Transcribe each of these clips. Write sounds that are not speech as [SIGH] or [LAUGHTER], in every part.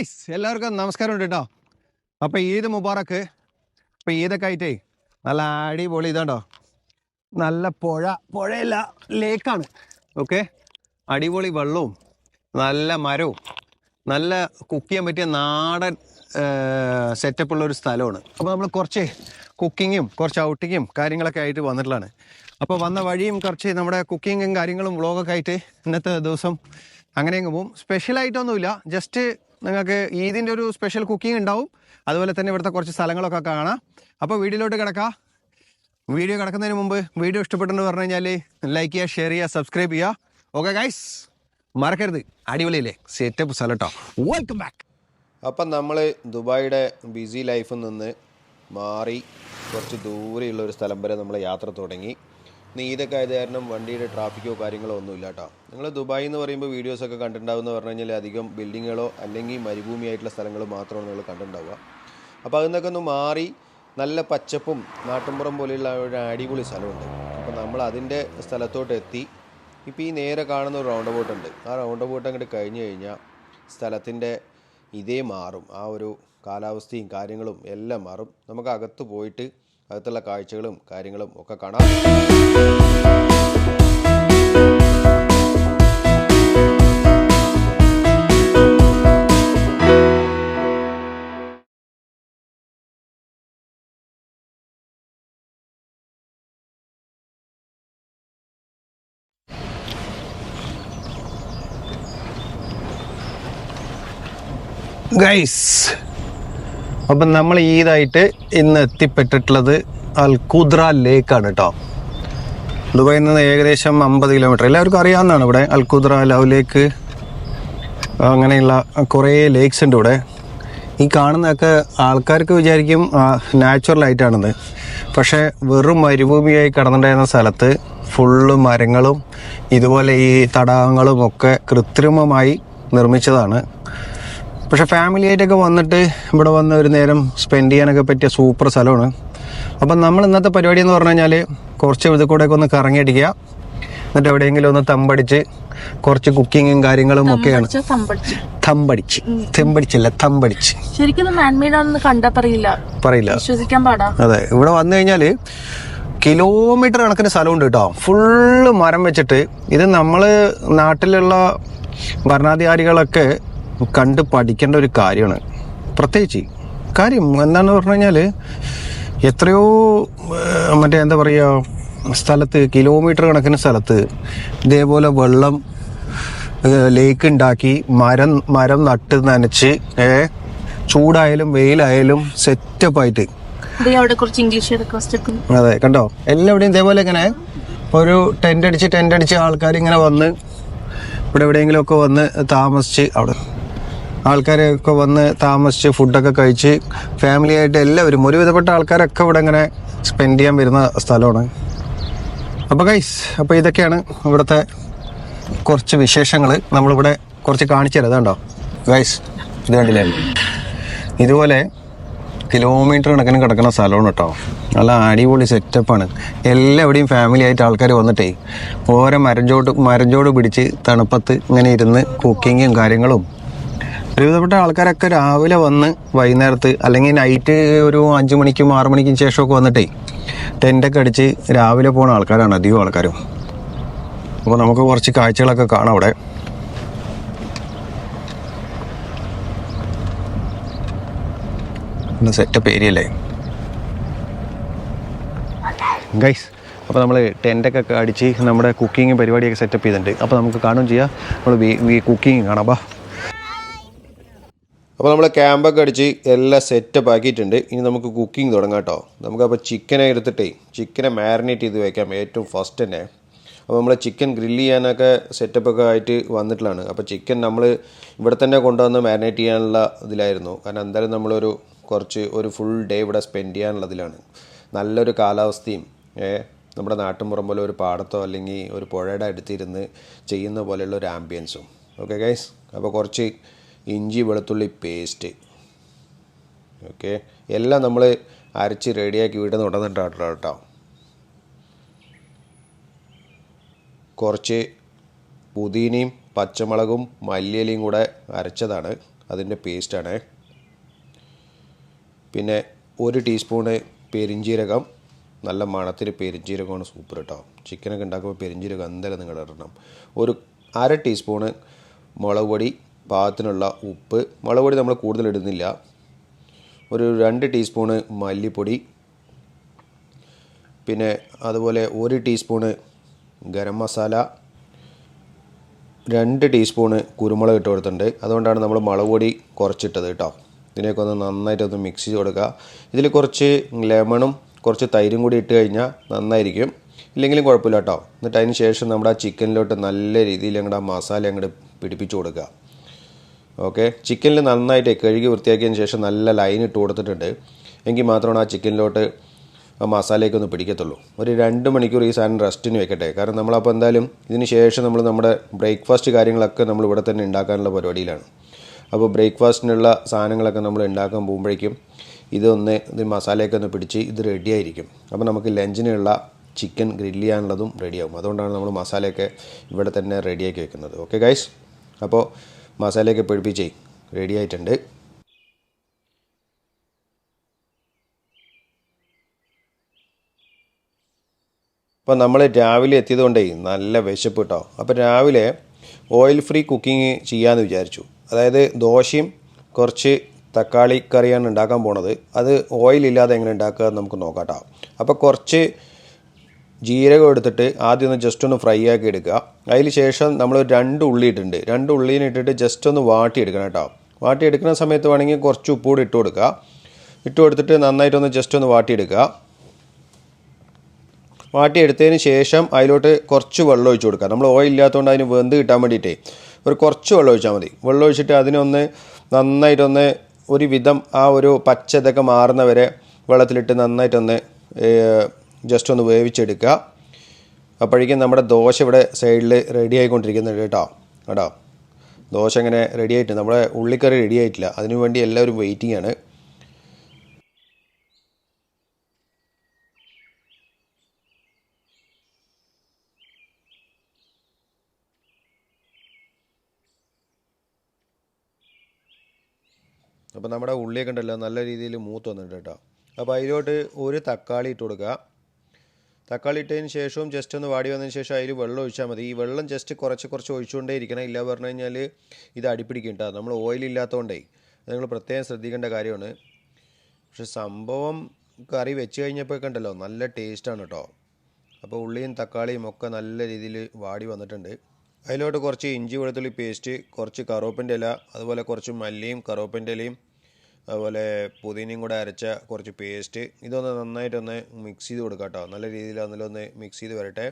Guys എല്ലാവർക്കും നമസ്കാരം ഉണ്ട് കേട്ടോ. അപ്പോൾ ഈദ് മുബാറക്ക് അപ്പോൾ ഈദൊക്കെ ആയിട്ടേ നല്ല അടിപൊളി ഇതാണ്ടോ. നല്ല പുഴ പുഴയല്ല ലേക്കാണ്. ഓക്കെ അടിപൊളി വെള്ളവും നല്ല മരവും നല്ല കുക്ക് ചെയ്യാൻ പറ്റിയ നാടൻ സെറ്റപ്പ് ഉള്ള ഒരു സ്ഥലമാണ്. അപ്പോൾ നമ്മൾ കുറച്ച് കുക്കിങ്ങും കുറച്ച് ഔട്ടിങ്ങും കാര്യങ്ങളൊക്കെ ആയിട്ട് വന്നിട്ടുള്ളതാണ്. അപ്പോൾ വന്ന വഴിയും കുറച്ച് നമ്മുടെ കുക്കിങ്ങും കാര്യങ്ങളും വ്ളോഗൊക്കെ ആയിട്ട് ഇന്നത്തെ ദിവസം അങ്ങനെ അങ്ങ് പോവും സ്പെഷ്യലായിട്ടൊന്നുമില്ല ജസ്റ്റ് നിങ്ങൾക്ക് ഈദിന്റെ ഒരു സ്പെഷ്യൽ കുക്കിംഗ് ഉണ്ടാവും. അതുപോലെ തന്നെ ഇവിടുത്തെ കുറച്ച് സ്ഥലങ്ങളൊക്കെ കാണാം. അപ്പോൾ വീഡിയോയിലോട്ട് കിടക്കാം. വീഡിയോ കിടക്കുന്നതിന് മുമ്പ് വീഡിയോ ഇഷ്ടപ്പെട്ടെന്ന് പറഞ്ഞു കഴിഞ്ഞാൽ ലൈക്ക് ചെയ്യുക ഷെയർ ചെയ്യുക സബ്സ്ക്രൈബ് ചെയ്യുക. ഓക്കെ ഗൈസ് മറക്കരുത്. അടിപൊളിയില്ലേ? സെറ്റപ്പ് സ്ഥലം കേട്ടോ വെൽക്കം ബാക്ക് അപ്പം നമ്മൾ ദുബായിയുടെ ബിസി ലൈഫിൽ നിന്ന് മാറി കുറച്ച് ദൂരെയുള്ള ഒരു സ്ഥലം വരെ നമ്മൾ യാത്ര തുടങ്ങി. ഇന്ന് ഇതൊക്കെ ആയത് കാരണം വണ്ടിയുടെ ട്രാഫിക്കോ കാര്യങ്ങളോ ഒന്നും ഇല്ല കേട്ടോ നിങ്ങൾ ദുബായ് എന്ന് പറയുമ്പോൾ വീഡിയോസൊക്കെ കണ്ടിട്ടുണ്ടാവുമെന്ന് പറഞ്ഞു കഴിഞ്ഞാൽ അധികം ബിൽഡിങ്ങുകളോ അല്ലെങ്കിൽ മരുഭൂമിയായിട്ടുള്ള സ്ഥലങ്ങൾ മാത്രമാണ് നിങ്ങൾ കണ്ടിട്ടുണ്ടാവുക. അപ്പോൾ അതിൽ നിന്നൊക്കെ ഒന്ന് മാറി നല്ല പച്ചപ്പും നാട്ടുമ്പുറം പോലെയുള്ള ഒരു അടിപൊളി സ്ഥലമുണ്ട്. അപ്പോൾ നമ്മൾ അതിന്റെ സ്ഥലത്തോട്ട് എത്തി. ഇപ്പോൾ ഈ നേരെ കാണുന്ന ഒരു റൗണ്ട് ബോട്ട് ഉണ്ട്. ആ റൗണ്ട് ബോട്ട് അങ്ങോട്ട് കഴിഞ്ഞ് കഴിഞ്ഞാൽ സ്ഥലത്തിന്റെ ഇതേ മാറും. ആ ഒരു കാലാവസ്ഥയും കാര്യങ്ങളും എല്ലാം മാറും. നമുക്ക് അകത്ത് പോയിട്ട് അകത്തുള്ള കാഴ്ചകളും കാര്യങ്ങളും ഒക്കെ കാണാം. ഗൈസ് അപ്പം നമ്മൾ ഈതായിട്ട് ഇന്ന് എത്തിപ്പെട്ടിട്ടുള്ളത് അൽഖുദ്ര ലേക്കാണ് കേട്ടോ ദുബായിൽ നിന്ന് ഏകദേശം അമ്പത് കിലോമീറ്റർ. എല്ലാവർക്കും അറിയാവുന്നതാണ് ഇവിടെ അൽഖുദ്ര ലവ് ലേക്ക് അങ്ങനെയുള്ള കുറേ ലേക്സ് ഉണ്ട് ഇവിടെ. ഈ കാണുന്നതൊക്കെ ആൾക്കാർക്ക് വിചാരിക്കും നാച്ചുറൽ ആയിട്ടാണെന്ന് പക്ഷേ വെറും മരുഭൂമിയായി കടന്നിട്ടുണ്ടായിരുന്ന സ്ഥലത്ത് ഫുള്ള് മരങ്ങളും ഇതുപോലെ ഈ തടാകങ്ങളും ഒക്കെ കൃത്രിമമായി നിർമ്മിച്ചതാണ്. പക്ഷെ ഫാമിലി ആയിട്ടൊക്കെ വന്നിട്ട് ഇവിടെ വന്ന് ഒരു നേരം സ്പെൻഡ് ചെയ്യാനൊക്കെ പറ്റിയ സൂപ്പർ സ്ഥലമാണ്. അപ്പം നമ്മൾ ഇന്നത്തെ പരിപാടി എന്ന് പറഞ്ഞു കഴിഞ്ഞാൽ കുറച്ച് ഇത് കൂടെയൊക്കെ ഒന്ന് കറങ്ങിയടിക്കുക. എന്നിട്ട് എവിടെയെങ്കിലും ഒന്ന് തമ്പടിച്ച് കുറച്ച് കുക്കിങ്ങും കാര്യങ്ങളും ഒക്കെയാണ്. തമ്പടിച്ചു? തമ്പടിച്ച്. തെമ്പടിച്ചില്ല തമ്പടിച്ച്. ശരിക്കും കണ്ടാ പറയില്ല പറയില്ല. വിശ്വസിക്കാൻ പാടാ. അതെ ഇവിടെ വന്നു കഴിഞ്ഞാൽ കിലോമീറ്റർ കണക്കിന് സ്ഥലമുണ്ട് കേട്ടോ. ഫുള്ള് മരം വെച്ചിട്ട് ഇത് നമ്മൾ നാട്ടിലുള്ള ഭരണാധികാരികളൊക്കെ കണ്ട് പഠിക്കേണ്ട ഒരു കാര്യമാണ്. പ്രത്യേകിച്ച് കാര്യം എന്താണെന്ന് പറഞ്ഞു കഴിഞ്ഞാൽ എത്രയോ മറ്റേ എന്താ പറയുക സ്ഥലത്ത് കിലോമീറ്റർ കണക്കിന് സ്ഥലത്ത് ഇതേപോലെ വെള്ളം ലേക്ക് ഉണ്ടാക്കി മരം മരം നട്ട് നനച്ച് ഏ ചൂടായാലും വെയിലായാലും സെറ്റപ്പായിട്ട് അതെ കണ്ടോ? എല്ലാവിടെയും ഇതേപോലെ ഇങ്ങനെ ഒരു ടെന്റ് അടിച്ച് ടെന്റ് അടിച്ച് ആൾക്കാർ ഇങ്ങനെ വന്ന് ഇവിടെ എവിടെയെങ്കിലും ഒക്കെ വന്ന് താമസിച്ച് അവിടെ ആൾക്കാരൊക്കെ വന്ന് താമസിച്ച് ഫുഡൊക്കെ കഴിച്ച് ഫാമിലി ആയിട്ട് എല്ലാവരും ഒരുവിധപ്പെട്ട ആൾക്കാരൊക്കെ ഇവിടെ ഇങ്ങനെ സ്പെൻഡ് ചെയ്യാൻ വരുന്ന സ്ഥലമാണ്. അപ്പോൾ ഗൈസ് അപ്പോൾ ഇതൊക്കെയാണ് ഇവിടുത്തെ കുറച്ച് വിശേഷങ്ങൾ നമ്മളിവിടെ കുറച്ച് കാണിച്ചു തരാം. അതുണ്ടോ ഗൈസ് ഇത് കണ്ടില്ലേ? ഇതുപോലെ കിലോമീറ്റർ കണക്കിന് കിടക്കുന്ന സ്ഥലമാണ് കേട്ടോ നല്ല അടിപൊളി സെറ്റപ്പാണ് എല്ലാവിടെയും ഫാമിലി ആയിട്ട് ആൾക്കാർ വന്നിട്ടേ ഓരോ മരഞ്ചോട് മരഞ്ചോട് പിടിച്ച് തണുപ്പത്ത് ഇങ്ങനെ ഇരുന്ന് കുക്കിങ്ങും കാര്യങ്ങളും ഒരുവിധപ്പെട്ട ആൾക്കാരൊക്കെ രാവിലെ വന്ന് വൈകുന്നേരത്ത് അല്ലെങ്കിൽ നൈറ്റ് ഒരു അഞ്ച് മണിക്കും ആറ് മണിക്കും ശേഷമൊക്കെ വന്നിട്ടേ ടെന്റൊക്കെ അടിച്ച് രാവിലെ പോകുന്ന ആൾക്കാരാണ് അധികം ആൾക്കാരും. അപ്പോൾ നമുക്ക് കുറച്ച് കാഴ്ചകളൊക്കെ കാണാം അവിടെ. സെറ്റപ്പ് ഏരിയ അല്ലേ ഗൈസ് അപ്പോൾ നമ്മൾ ടെന്റൊക്കെ അടിച്ച് നമ്മുടെ കുക്കിങ് പരിപാടിയൊക്കെ സെറ്റപ്പ് ചെയ്തിട്ടുണ്ട്. അപ്പോൾ നമുക്ക് കാണുകയും ചെയ്യാം. നമ്മൾ കുക്കിങ് കാണാം. ബാ അപ്പോൾ നമ്മൾ ക്യാമ്പൊക്കെ അടിച്ച് എല്ലാം സെറ്റപ്പ് ആക്കിയിട്ടുണ്ട്. ഇനി നമുക്ക് കുക്കിംഗ് തുടങ്ങാം കേട്ടോ. നമുക്കപ്പോൾ ചിക്കനെ എടുത്തിട്ടേ ചിക്കനെ മാരിനേറ്റ് ചെയ്ത് വയ്ക്കാം ഏറ്റവും ഫസ്റ്റ് തന്നെ. അപ്പോൾ നമ്മൾ ചിക്കൻ ഗ്രില്ല് ചെയ്യാനൊക്കെ സെറ്റപ്പൊക്കെ ആയിട്ട് വന്നിട്ടുള്ളതാണ്. അപ്പോൾ ചിക്കൻ നമ്മൾ ഇവിടെ തന്നെ കൊണ്ടുവന്ന് മാരിനേറ്റ് ചെയ്യാനുള്ള ഇതിലായിരുന്നു. കാരണം എന്തായാലും നമ്മളൊരു കുറച്ച് ഒരു ഫുൾ ഡേ ഇവിടെ സ്പെൻഡ് ചെയ്യാനുള്ളതിലാണ് നല്ലൊരു കാലാവസ്ഥയും നമ്മുടെ നാട്ടിൻപുറം പോലെ ഒരു പാടത്തോ അല്ലെങ്കിൽ ഒരു പുഴയുടെ അടുത്തിരുന്ന് ചെയ്യുന്ന പോലെയുള്ള ഒരു ആംബിയൻസും ഓക്കെ ഗൈസ് അപ്പോൾ കുറച്ച് ഇഞ്ചി വെളുത്തുള്ളി പേസ്റ്റ് ഓക്കെ എല്ലാം നമ്മൾ അരച്ച് റെഡിയാക്കി വീട്ടിൽ നിന്ന് കൊണ്ടുവന്നിട്ടാണ് കേട്ടോ. കുറച്ച് പുതിനയും പച്ചമുളകും മല്ലിയിലയും കൂടെ അരച്ചതാണ്. അതിന്റെ പേസ്റ്റാണ് പിന്നെ ഒരു ടീസ്പൂണ് പെരിഞ്ജീരകം നല്ല മണത്തിന് പെരിഞ്ജീരകമാണ് സൂപ്പർ കേട്ടോ ചിക്കനൊക്കെ ഉണ്ടാക്കുമ്പോൾ പെരിഞ്ജീരകം എന്തായാലും നിങ്ങൾ ഇടണം. ഒരു അര ടീസ്പൂണ് മുളക് പൊടി പാകത്തിനുള്ള ഉപ്പ്. മുളക് പൊടി നമ്മൾ കൂടുതൽ ഇടുന്നില്ല. ഒരു രണ്ട് ടീസ്പൂണ് മല്ലിപ്പൊടി. പിന്നെ അതുപോലെ ഒരു ടീസ്പൂണ് ഗരം മസാല. രണ്ട് ടീസ്പൂണ് കുരുമുളക് ഇട്ട് കൊടുത്തിട്ടുണ്ട്. അതുകൊണ്ടാണ് നമ്മൾ മുളക് പൊടി കുറച്ചിട്ടത് കേട്ടോ. ഇതിനെയൊക്കെ ഒന്ന് നന്നായിട്ടൊന്ന് മിക്സ് ചെയ്ത് കൊടുക്കുക. ഇതിൽ കുറച്ച് ലെമണും കുറച്ച് തൈരും കൂടി ഇട്ട് കഴിഞ്ഞാൽ നന്നായിരിക്കും. ഇല്ലെങ്കിലും കുഴപ്പമില്ല കേട്ടോ. എന്നിട്ട് അതിന് ശേഷം നമ്മുടെ ആ ചിക്കനിലോട്ട് നല്ല രീതിയിൽ അങ്ങോട്ട് ആ മസാല അങ്ങോട്ട് പിടിപ്പിച്ച് കൊടുക്കുക. ഓക്കെ? ചിക്കനിൽ നന്നായിട്ട് കഴുകി വൃത്തിയാക്കിയതിന് ശേഷം നല്ല ലൈൻ ഇട്ട് കൊടുത്തിട്ടുണ്ട്. എങ്കിൽ മാത്രമാണ് ആ ചിക്കനിലോട്ട് ആ മസാലയൊക്കെ പിടിക്കത്തുള്ളൂ. ഒരു രണ്ട് മണിക്കൂർ ഈ സാധനം റെസ്റ്റിന് വെക്കട്ടെ. കാരണം നമ്മളപ്പോൾ എന്തായാലും ഇതിന് ശേഷം നമ്മൾ നമ്മുടെ ബ്രേക്ക്ഫാസ്റ്റ് കാര്യങ്ങളൊക്കെ നമ്മൾ ഇവിടെ തന്നെ ഉണ്ടാക്കാനുള്ള പരിപാടിയിലാണ്. അപ്പോൾ ബ്രേക്ക്ഫാസ്റ്റിനുള്ള സാധനങ്ങളൊക്കെ നമ്മൾ ഉണ്ടാക്കാൻ പോകുമ്പോഴേക്കും ഇതൊന്ന് ഇത് മസാലയൊക്കെ ഒന്ന് പിടിച്ച് ഇത് റെഡി ആയിരിക്കും. അപ്പോൾ നമുക്ക് ലഞ്ചിനുള്ള ചിക്കൻ ഗ്രില്ല് ചെയ്യാനുള്ളതും റെഡിയാകും അതുകൊണ്ടാണ് നമ്മൾ മസാലയൊക്കെ ഇവിടെ തന്നെ റെഡിയാക്കി വെക്കുന്നത്. ഓക്കെ ഗൈസ് അപ്പോൾ മസാലയൊക്കെ പിടിപ്പിച്ചേ. റെഡി ആയിട്ടുണ്ട്. അപ്പോൾ നമ്മൾ രാവിലെ എത്തിയതുകൊണ്ടേ നല്ല വിശപ്പ് കേട്ടോ അപ്പോൾ രാവിലെ ഓയിൽ ഫ്രീ കുക്കിംഗ് ചെയ്യാമെന്ന് വിചാരിച്ചു. അതായത് ദോശയും കുറച്ച് തക്കാളി കറിയാണ് ഉണ്ടാക്കാൻ പോണത്. അത് ഓയിലില്ലാതെ എങ്ങനെ ഉണ്ടാക്കുക നമുക്ക് നോക്കാം കേട്ടോ അപ്പോൾ കുറച്ച് ജീരകം എടുത്തിട്ട് ആദ്യം ഒന്ന് ജസ്റ്റ് ഒന്ന് ഫ്രൈ ആക്കി എടുക്കുക. അതിന് ശേഷം നമ്മൾ രണ്ട് ഉള്ളി ഇട്ടിട്ടുണ്ട്. രണ്ട് ഉള്ളിനെ ഇട്ടിട്ട് ജസ്റ്റ് ഒന്ന് വാട്ടി എടുക്കണം കേട്ടോ. വാട്ടി എടുക്കുന്ന സമയത്ത് വേണമെങ്കിൽ കുറച്ച് ഉപ്പ് കൂടി ഇട്ട് കൊടുക്കുക. ഇട്ട് കൊടുത്തിട്ട് നന്നായിട്ടൊന്ന് ജസ്റ്റ് ഒന്ന് വാട്ടി എടുക്കുക വാട്ടി വാട്ടിയെടുത്തതിന് ശേഷം അതിലോട്ട് കുറച്ച് വെള്ളം ഒഴിച്ച് കൊടുക്കുക. നമ്മൾ ഓയിൽ ഇല്ലാത്തതുകൊണ്ട് അതിന് വെന്ത് കിട്ടാൻ വേണ്ടിയിട്ടേ ഒരു കുറച്ച് വെള്ളം ഒഴിച്ചാൽ മതി. വെള്ളം ഒഴിച്ചിട്ട് അതിനൊന്ന് നന്നായിട്ടൊന്ന് ഒരു വിധം ആ ഒരു പച്ച ഇതൊക്കെ മാറുന്നവരെ വെള്ളത്തിലിട്ട് നന്നായിട്ടൊന്ന് ജസ്റ്റ് ഒന്ന് വേവിച്ചെടുക്കുക. അപ്പോഴേക്കും നമ്മുടെ ദോശ ഇവിടെ സൈഡിൽ റെഡി ആയിക്കൊണ്ടിരിക്കുന്നുണ്ട് കേട്ടോ. കേട്ടോ ദോശ ഇങ്ങനെ റെഡി ആയിട്ട് നമ്മുടെ ഉള്ളിക്കറി റെഡി ആയിട്ടില്ല. അതിനു വേണ്ടി എല്ലാവരും വെയിറ്റിംഗ് ആണ്. അപ്പോൾ നമ്മുടെ ഉള്ളിയൊക്കെ ഉണ്ടല്ലോ നല്ല രീതിയിൽ മൂത്ത് വന്നിട്ടുണ്ട് കേട്ടോ. അപ്പോൾ അതിലോട്ട് ഒരു തക്കാളി ഇട്ട് കൊടുക്കുക. തക്കാളി ഇട്ടതിന് ശേഷവും ജസ്റ്റ് ഒന്ന് വാടി വന്നതിന് ശേഷം അതിൽ വെള്ളം ഒഴിച്ചാൽ മതി. ഈ വെള്ളം ജസ്റ്റ് കുറച്ച് കുറച്ച് ഒഴിച്ചുകൊണ്ടേ ഇരിക്കണം. ഇല്ല പറഞ്ഞു കഴിഞ്ഞാൽ ഇത് അടിപ്പിടിക്കും കേട്ടോ നമ്മൾ ഓയിൽ ഇല്ലാത്തതുകൊണ്ടേ നിങ്ങൾ പ്രത്യേകം ശ്രദ്ധിക്കേണ്ട കാര്യമാണ്. പക്ഷെ സംഭവം കറി വെച്ച് കഴിഞ്ഞപ്പോൾ കണ്ടല്ലോ നല്ല ടേസ്റ്റാണ് കേട്ടോ അപ്പോൾ ഉള്ളിയും തക്കാളിയും ഒക്കെ നല്ല രീതിയിൽ വാടി വന്നിട്ടുണ്ട്. അതിലോട്ട് കുറച്ച് ഇഞ്ചി വെളുത്തുള്ളി പേസ്റ്റ് കുറച്ച് കറുവപ്പിന്റെ ഇല അതുപോലെ കുറച്ച് മല്ലിയും കറുവപ്പിന്റെ ഇലയും അതുപോലെ പുതിനയും കൂടെ അരച്ച കുറച്ച് പേസ്റ്റ് ഇതൊന്ന് നന്നായിട്ടൊന്ന് മിക്സ് ചെയ്ത് കൊടുക്കാം കേട്ടോ. നല്ല രീതിയിൽ അതിലൊന്ന് മിക്സ് ചെയ്ത് വരട്ടെ.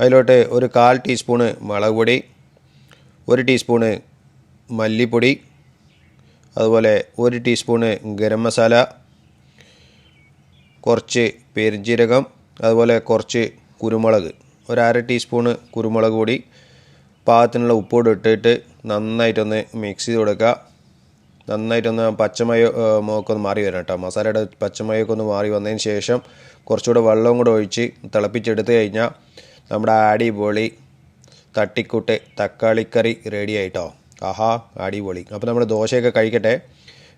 അതിലോട്ട് ഒരു കാൽ ടീസ്പൂണ് മുളക് പൊടി ഒരു ടീസ്പൂണ് മല്ലിപ്പൊടി അതുപോലെ ഒരു ടീസ്പൂണ് ഗരം മസാല കുറച്ച് പെരുംജീരകം അതുപോലെ കുറച്ച് കുരുമുളക്. ഒരു അര ടീസ്പൂണ് കുരുമുളക് പൊടി. പാകത്തിനുള്ള ഉപ്പോട് ഇട്ടിട്ട് നന്നായിട്ടൊന്ന് മിക്സ് ചെയ്ത് കൊടുക്കുക നന്നായിട്ടൊന്ന് പച്ചമയ ഒക്കെ ഒന്ന് മാറി വരണം കേട്ടോ. മസാലയുടെ പച്ചമയൊക്കെ ഒന്ന് മാറി വന്നതിന് ശേഷം കുറച്ചുകൂടെ വെള്ളവും കൂടെ ഒഴിച്ച് തിളപ്പിച്ചെടുത്ത് കഴിഞ്ഞാൽ നമ്മുടെ അടിപൊളി തട്ടിക്കൂട്ട് തക്കാളിക്കറി റെഡി ആയിട്ടോ. ആഹാ അടിപൊളി. അപ്പോൾ നമ്മുടെ ദോശയൊക്കെ കഴിക്കട്ടെ.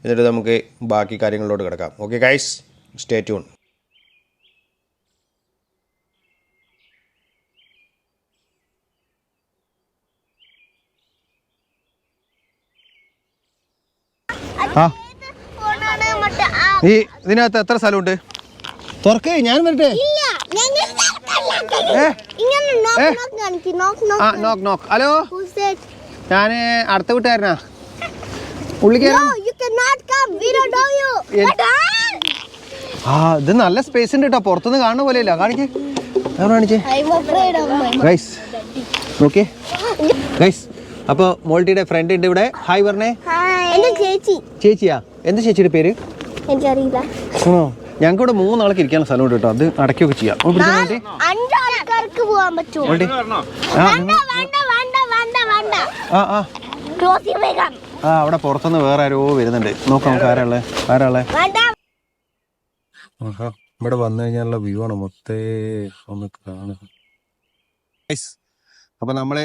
എന്നിട്ട് നമുക്ക് ബാക്കി കാര്യങ്ങളിലോട്ട് കിടക്കാം. ഓക്കെ ഗൈസ് സ്റ്റേ ട്യൂൺ ആ. ഫോണാണ് മറ്റേ ഈ ഇതിനകത്ത് എത്ര സ്ഥലമുണ്ട്? തുറക്കേ ഞാൻ വരട്ടെ. ആ നോക്ക് നോക്ക് ഹലോ? ഞാൻ? ഞാൻ അടുത്ത വീട്ടുകാരനാ. Yes. ആ ഇത് നല്ല സ്പേസ് ഉണ്ട് കേട്ടോ പുറത്തുനിന്ന് കാണുന്ന പോലെയല്ല. കാണിക്കേ. കാണിച്ചേ? ഗൈസ് ഓക്കെ ഗൈസ് അപ്പോൾ മോൾട്ടിയുടെ ഫ്രണ്ട് ഉണ്ട് ഇവിടെ. ഹായ് പറഞ്ഞേ ചേച്ചി. ചേച്ചിയാ? എന്ത് ചേച്ചിയുടെ പേര്? എനിക്കറിയില്ല. ആണോ? ഞങ്ങൾക്ക് ഇവിടെ മൂന്നാൾക്ക് ഇരിക്കാനുള്ള സ്ഥലമുണ്ട് കേട്ടോ. അത് അടയ്ക്കുകയൊക്കെ ചെയ്യാം. ഒന്ന് പിടിച്ചേ മോൾട്ടി. അഞ്ച് ആൾക്കാർക്ക് പറ്റുമോ? മോൾട്ടി ആ വേണ്ട നിങ്ങൾ- വേണ്ട വേണ്ട വേണ്ട വേണ്ട. ആ ആ. വേഗം ആ അവിടെ പുറത്തുനിന്ന് വേറെ ആരോ വരുന്നുണ്ട്. നോക്കാം നമുക്ക് ആരാളെ ആരാളെ വേണ്ട. ഇവിടെ വന്നു കഴിഞ്ഞാലുള്ള വ്യൂ ആണ് മൊത്തേ ഒന്ന് കാണുക. അപ്പൊ നമ്മൾ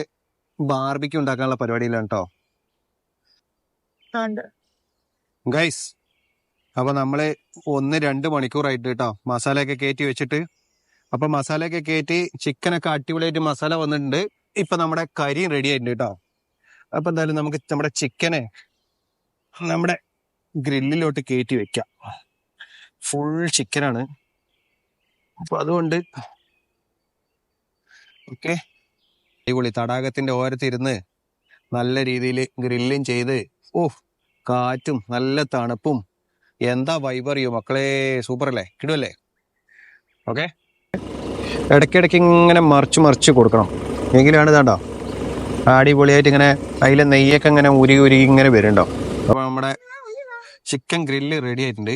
ബാർബിക്ക് ഉണ്ടാക്കാനുള്ള പരിപാടിയിലാണ് കേട്ടോ ഗൈസ് അപ്പോൾ നമ്മൾ ഒന്ന് രണ്ട് മണിക്കൂറായിട്ട് കേട്ടോ മസാലയൊക്കെ കയറ്റി വെച്ചിട്ട് അപ്പൊ മസാലയൊക്കെ കയറ്റി ചിക്കനൊക്കെ അടിപൊളിയായിട്ട് മസാല വന്നിട്ടുണ്ട്. ഇപ്പൊ നമ്മുടെ കരിയും റെഡി ആയിട്ടുണ്ട് കേട്ടോ അപ്പൊ എന്തായാലും നമുക്ക് നമ്മുടെ ചിക്കനെ നമ്മുടെ ഗ്രില്ലിലോട്ട് കയറ്റി വെക്കാം. ഫുൾ ചിക്കനാണ് അപ്പൊ അതുകൊണ്ട് ഓക്കെ അടിപൊളി തടാകത്തിന്റെ ഓരത്തിരുന്ന് നല്ല രീതിയിൽ ഗ്രില്ലും ചെയ്ത് ഓഹ് കാറ്റും നല്ല തണുപ്പും. എന്താ വൈബറിയോ മക്കളെ? സൂപ്പർ അല്ലേ കിടുവല്ലേ? ഓക്കെ ഇടയ്ക്കിടയ്ക്ക് ഇങ്ങനെ മറിച്ച് മറിച്ച് കൊടുക്കണം. എങ്കിലാണ് ഇതാണ്ടോ? അടിപൊളിയായിട്ട് ഇങ്ങനെ അതിലെ നെയ്യൊക്കെ ഇങ്ങനെ ഉരുകി ഉരുകി ഇങ്ങനെ വരുന്നുണ്ടോ? അപ്പോൾ നമ്മുടെ ചിക്കൻ ഗ്രില്ല് റെഡി ആയിട്ടുണ്ട്.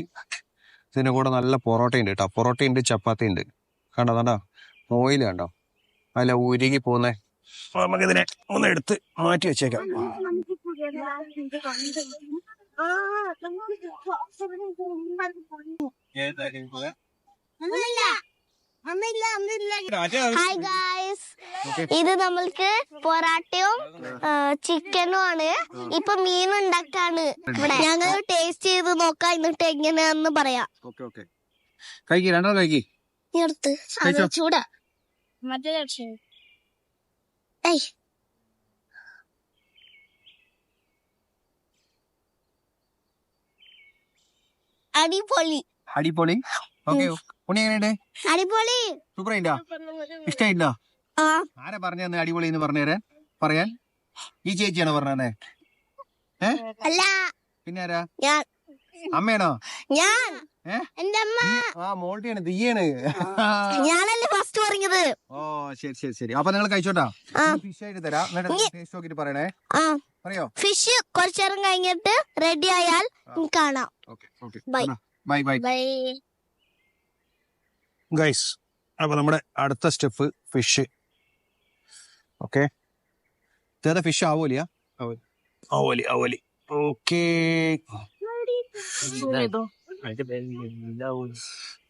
ഇതിന്റെ കൂടെ നല്ല പൊറോട്ട ഉണ്ട് കേട്ടോ. പൊറോട്ട ഉണ്ട് ചപ്പാത്തി ഉണ്ട്. കണ്ടോ കണ്ടോ? ഓയിൽ കണ്ടോ അല്ല ഉരുകി പോകുന്നേ നമുക്കിതിനെ ഒന്ന് എടുത്ത് മാറ്റി വെച്ചേക്കാം. ഹായ് ഗായ്സ് ഇത് നമ്മൾക്ക് പൊറാട്ടയും ചിക്കനും ആണ് ഇപ്പൊ മീൻ ഉണ്ടാക്കാണ് ഇവിടെ. ഞങ്ങൾ ടേസ്റ്റ് ചെയ്ത് നോക്കാം എന്നിട്ട് എങ്ങനെയാന്ന് പറയാം. ഓക്കെ ഓക്കെ കഴിക്കി രണ്ടോ കഴിക്കി. നീ എടുത്ത്. കഴിച്ചോ. ഏയ് അടിപൊളി. അടിപൊളി? ഓക്കെ ഉണ്ണി എങ്ങനെയുണ്ട്? അടിപൊളി. സൂപ്പർ ആയിട്ടാ ഇഷ്ടായിട്ടോ ആരാ പറഞ്ഞു തന്നെ അടിപൊളി എന്ന് പറഞ്ഞുതരാൻ പറയാൻ? ഈ ചേച്ചിയാണോ പറഞ്ഞേ ഏ? പിന്നെ ആരാ? അമ്മയാണോ? ഞാൻ? എന്റെ അമ്മ ആ മോൾട്ടിയാണ് തീയാണ് [LAUGHS] ഞാനല്ലേ ഫസ്റ്റ് പറഞ്ഞത്. ഓ ശരി ശരി ശരി. അപ്പൊ നിങ്ങൾ കഴിച്ചോട്ടാ? ഫിഷ് ആയിട്ട് തരാം. ടേസ്റ്റ് നോക്കിട്ട് പറയണേ. ആ. പറയോ? ഫിഷ് കുറച്ചേരം കഴിഞ്ഞിട്ട് റെഡി ആയാൽ കാണാം. Okay okay. Bye bye bye guys അപ്പൊ നമ്മുടെ അടുത്ത സ്റ്റെപ്പ് ഫിഷ് ഓക്കെ ഫിഷ് ആവോലിയാ? ആവോലി. ആവോലി ഓക്കെ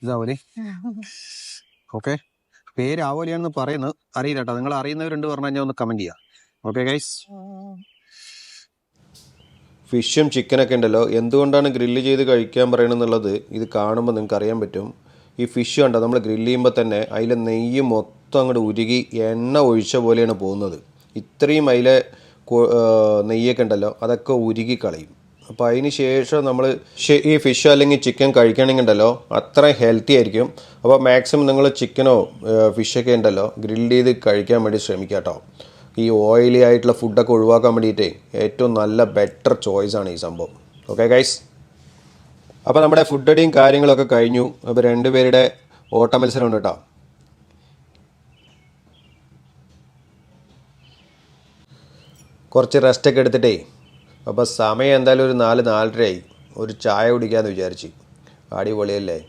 ഇതാവോലി? ഓക്കെ പേര് ആവോലിയാണെന്ന് പറയുന്നത് അറിയില്ല കേട്ടോ. നിങ്ങൾ അറിയുന്നവരുണ്ട് പറഞ്ഞു കഴിഞ്ഞാൽ ഒന്ന് കമന്റ് ചെയ്യാം. ഓക്കെ ഗൈസ് ഫിഷും ചിക്കനൊക്കെ ഉണ്ടല്ലോ. എന്തുകൊണ്ടാണ് ഗ്രില്ല് ചെയ്ത് കഴിക്കാൻ പറയണമെന്നുള്ളത് ഇത് കാണുമ്പോൾ നിങ്ങൾക്ക് അറിയാൻ പറ്റും. ഈ ഫിഷ് കണ്ടോ? നമ്മൾ ഗ്രില്ല് ചെയ്യുമ്പോൾ തന്നെ അതിലെ നെയ്യ് മൊത്തം അങ്ങോട്ട് ഉരുകി എണ്ണ ഒഴിച്ച പോലെയാണ് പോകുന്നത്. ഇത്രയും അതിലെ നെയ്യൊക്കെ ഉണ്ടല്ലോ. അതൊക്കെ ഉരുകി കളയും. അപ്പോൾ അതിന് ശേഷം നമ്മൾ ഈ ഫിഷ് അല്ലെങ്കിൽ ചിക്കൻ കഴിക്കണമെങ്കിൽ ഉണ്ടല്ലോ അത്രയും ഹെൽത്തി ആയിരിക്കും. അപ്പോൾ മാക്സിമം നിങ്ങൾ ചിക്കനോ ഫിഷൊക്കെ ഉണ്ടല്ലോ ഗ്രില്ല് ചെയ്ത് കഴിക്കാൻ വേണ്ടി ശ്രമിക്കുക കേട്ടോ ഈ ഓയിലി ആയിട്ടുള്ള ഫുഡൊക്കെ ഒഴിവാക്കാൻ വേണ്ടിയിട്ടേ ഏറ്റവും നല്ല ബെറ്റർ ചോയ്സ് ആണ് ഈ സംഭവം. ഓക്കെ ഗൈസ് അപ്പോൾ നമ്മുടെ ഫുഡ് അടിയും കാര്യങ്ങളൊക്കെ കഴിഞ്ഞു. അപ്പോൾ രണ്ടുപേരുടെ ഓട്ട മത്സരം ഉണ്ട് കേട്ടോ. കുറച്ച് റെസ്റ്റൊക്കെ എടുത്തിട്ടേ അപ്പോൾ സമയം എന്തായാലും ഒരു നാല് നാലരയായി. ഒരു ചായ കുടിക്കാമെന്ന് വിചാരിച്ച്. അടിപൊളിയല്ലേ?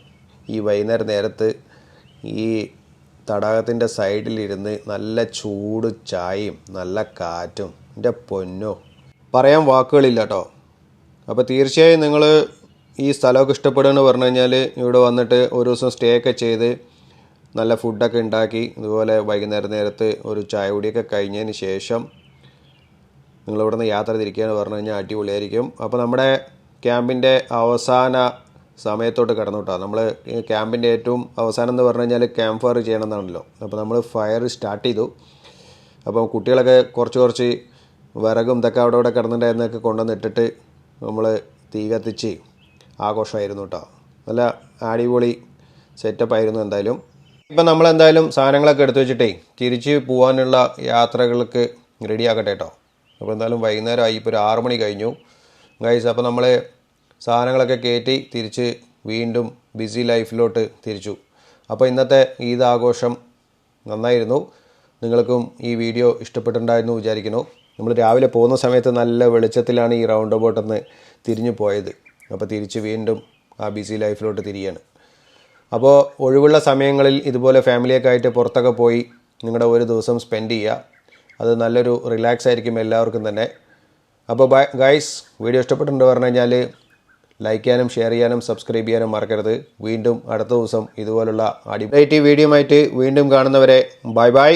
ഈ വൈകുന്നേരം നേരത്ത് ഈ തടാകത്തിന്റെ സൈഡിലിരുന്ന് നല്ല ചൂട് ചായയും നല്ല കാറ്റും. എന്റെ പൊന്നോ. പറയാൻ വാക്കുകളില്ല കേട്ടോ അപ്പോൾ തീർച്ചയായും നിങ്ങൾ ഈ സ്ഥലമൊക്കെ ഇഷ്ടപ്പെടുകയെന്ന് പറഞ്ഞു കഴിഞ്ഞാൽ ഇവിടെ വന്നിട്ട് ഒരു ദിവസം സ്റ്റേ ഒക്കെ ചെയ്ത് നല്ല ഫുഡൊക്കെ ഉണ്ടാക്കി ഇതുപോലെ വൈകുന്നേരം നേരത്ത് ഒരു ചായ കുടിയൊക്കെ കഴിഞ്ഞതിന് ശേഷം നിങ്ങൾ ഇവിടെ നിന്ന് യാത്ര തിരിക്കുകയെന്ന് പറഞ്ഞു കഴിഞ്ഞാൽ അടിപൊളിയായിരിക്കും. അപ്പോൾ നമ്മുടെ ക്യാമ്പിന്റെ അവസാന സമയത്തോട്ട് കടന്നു കേട്ടോ നമ്മൾ ക്യാമ്പിന്റെ ഏറ്റവും അവസാനം എന്ന് പറഞ്ഞു കഴിഞ്ഞാൽ ക്യാമ്പ് ഫയർ ചെയ്യണമെന്നാണല്ലോ. അപ്പോൾ നമ്മൾ ഫയർ സ്റ്റാർട്ട് ചെയ്തു. അപ്പോൾ കുട്ടികളൊക്കെ കുറച്ച് കുറച്ച് വിറകും ഇതൊക്കെ അവിടെ ഇവിടെ കിടന്നിട്ടുണ്ടായിരുന്നൊക്കെ കൊണ്ടുവന്നിട്ടിട്ട് നമ്മൾ തീ കത്തിച്ച് ആഘോഷമായിരുന്നു കേട്ടോ. നല്ല അടിപൊളി സെറ്റപ്പ് ആയിരുന്നു എന്തായാലും. ഇപ്പം നമ്മളെന്തായാലും സാധനങ്ങളൊക്കെ എടുത്തു വെച്ചിട്ടേ തിരിച്ച് പോകാനുള്ള യാത്രകൾക്ക് റെഡിയാക്കട്ടെ കേട്ടോ. അപ്പോൾ എന്തായാലും വൈകുന്നേരമായി ഇപ്പോൾ ഒരു ആറ് മണി കഴിഞ്ഞു. ഗൈസ് അപ്പോൾ നമ്മൾ സാധനങ്ങളൊക്കെ കയറ്റി തിരിച്ച് വീണ്ടും ബിസി ലൈഫിലോട്ട് തിരിച്ചു. അപ്പോൾ ഇന്നത്തെ ഈദ് ആഘോഷം നന്നായിരുന്നു. നിങ്ങൾക്കും ഈ വീഡിയോ ഇഷ്ടപ്പെട്ടിട്ടുണ്ടായിരുന്നു വിചാരിക്കുന്നു. നമ്മൾ രാവിലെ പോകുന്ന സമയത്ത് നല്ല വെളിച്ചത്തിലാണ് ഈ റൗണ്ട് ബോട്ടെന്ന് തിരിഞ്ഞു പോയത്. അപ്പോൾ തിരിച്ച് വീണ്ടും ആ ബിസി ലൈഫിലോട്ട് തിരിയാണ്. അപ്പോൾ ഒഴിവുള്ള സമയങ്ങളിൽ ഇതുപോലെ ഫാമിലിയൊക്കെ ആയിട്ട് പുറത്തൊക്കെ പോയി നിങ്ങളുടെ ഒരു ദിവസം സ്പെൻഡ് ചെയ്യുക. അത് നല്ലൊരു റിലാക്സ് ആയിരിക്കും എല്ലാവർക്കും തന്നെ. അപ്പോൾ ബൈ ഗൈസ് വീഡിയോ ഇഷ്ടപ്പെട്ടിട്ടുണ്ട് പറഞ്ഞു കഴിഞ്ഞാൽ ലൈക്ക് ചെയ്യാനും ഷെയർ ചെയ്യാനും സബ്സ്ക്രൈബ് ചെയ്യാനും മറക്കരുത്. വീണ്ടും അടുത്ത ദിവസം ഇതുപോലുള്ള അടിപൊളി വീഡിയോ ആയിട്ട് വീണ്ടും കാണുന്നവരെ ബൈ ബൈ